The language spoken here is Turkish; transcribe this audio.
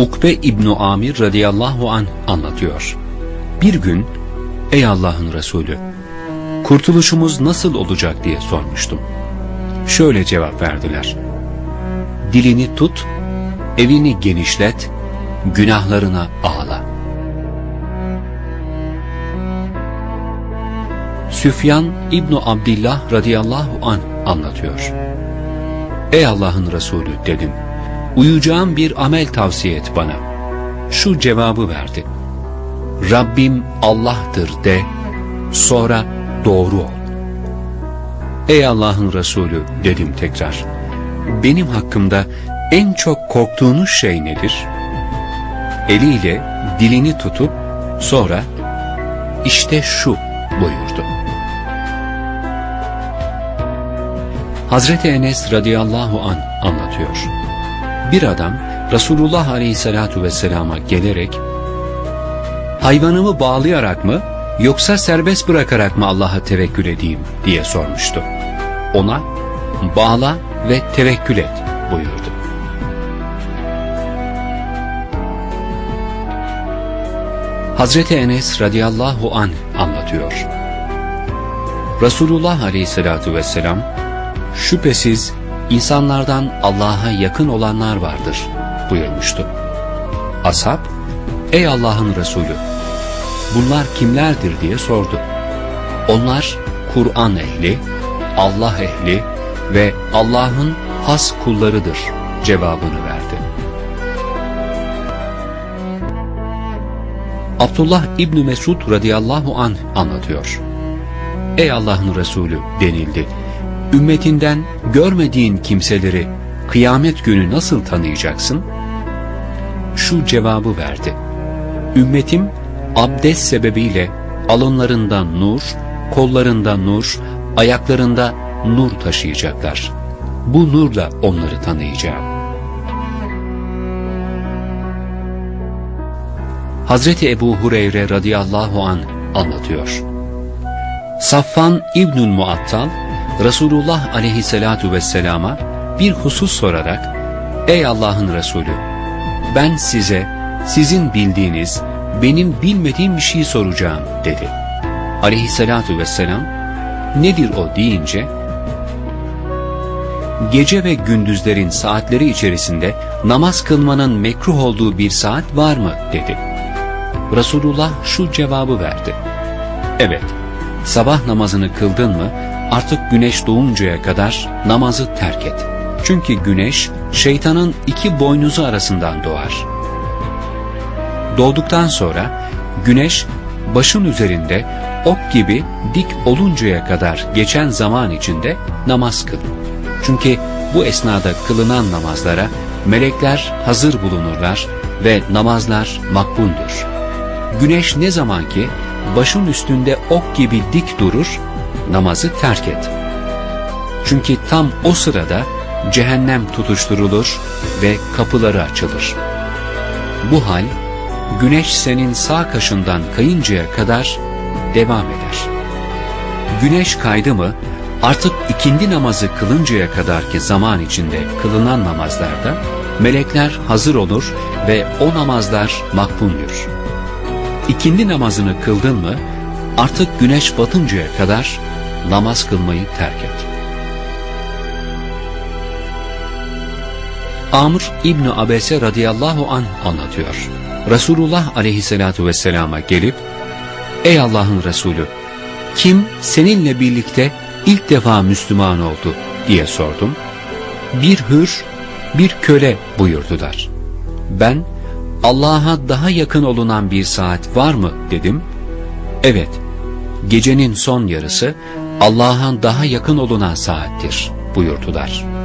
Ukbe İbnu Amir radıyallahu an anlatıyor. Bir gün, ey Allah'ın Resulü, kurtuluşumuz nasıl olacak diye sormuştum. Şöyle cevap verdiler. Dilini tut, evini genişlet, günahlarına ağla. Süfyan İbnu Abdillah radıyallahu an anlatıyor. Ey Allah'ın Resulü dedim. Uyacağım bir amel tavsiye et bana. Şu cevabı verdi. Rabbim Allah'tır de, sonra doğru ol. Ey Allah'ın Resulü dedim tekrar. Benim hakkımda en çok korktuğunuz şey nedir? Eliyle dilini tutup sonra işte şu buyurdu. Hazreti Enes radıyallahu an anlatıyor. Bir adam Resulullah aleyhissalatu vesselama gelerek hayvanımı bağlayarak mı yoksa serbest bırakarak mı Allah'a tevekkül edeyim diye sormuştu. Ona bağla ve tevekkül et buyurdu. Hazreti Enes radıyallahu an anlatıyor. Resulullah aleyhissalatu vesselam şüphesiz insanlardan Allah'a yakın olanlar vardır buyurmuştu. Ashab, ey Allah'ın Resulü, bunlar kimlerdir diye sordu. Onlar Kur'an ehli, Allah ehli ve Allah'ın has kullarıdır cevabını verdi. Abdullah İbni Mesud radıyallahu an anlatıyor. Ey Allah'ın Resulü denildi. Ümmetinden görmediğin kimseleri kıyamet günü nasıl tanıyacaksın? Şu cevabı verdi. Ümmetim abdest sebebiyle alınlarında nur, kollarında nur, ayaklarında nur taşıyacaklar. Bu nurla onları tanıyacağım. Hazreti Ebu Hureyre radıyallahu an anlatıyor. Safvan İbnül Muattal Resulullah aleyhissalatu vesselama bir husus sorarak Ey Allah'ın Resulü ben size sizin bildiğiniz benim bilmediğim bir şey soracağım dedi. Aleyhissalatu vesselam nedir o deyince gece ve gündüzlerin saatleri içerisinde namaz kılmanın mekruh olduğu bir saat var mı dedi. Resulullah şu cevabı verdi. Evet, sabah namazını kıldın mı artık güneş doğuncaya kadar namazı terk et. Çünkü güneş şeytanın iki boynuzu arasından doğar. Doğduktan sonra güneş başın üzerinde ok gibi dik oluncaya kadar geçen zaman içinde namaz kıl. Çünkü bu esnada kılınan namazlara melekler hazır bulunurlar ve namazlar makbuldur. Güneş ne zaman ki başın üstünde ok gibi dik durur, namazı terk et. Çünkü tam o sırada cehennem tutuşturulur ve kapıları açılır. Bu hal güneş senin sağ kaşından kayıncaya kadar devam eder. Güneş kaydı mı artık ikindi namazı kılıncaya kadarki zaman içinde kılınan namazlarda melekler hazır olur ve o namazlar makbuldür. İkindi namazını kıldın mı artık güneş batıncaya kadar namaz kılmayı terk et. Amr İbni Abese radıyallahu an anlatıyor. Resulullah aleyhissalatu vesselama gelip Ey Allah'ın Resulü kim seninle birlikte ilk defa Müslüman oldu diye sordum. Bir hür, bir köle buyurdular. Ben Allah'a daha yakın olunan bir saat var mı dedim. Evet, gecenin son yarısı Allah'a daha yakın olunan saattir buyurdular.''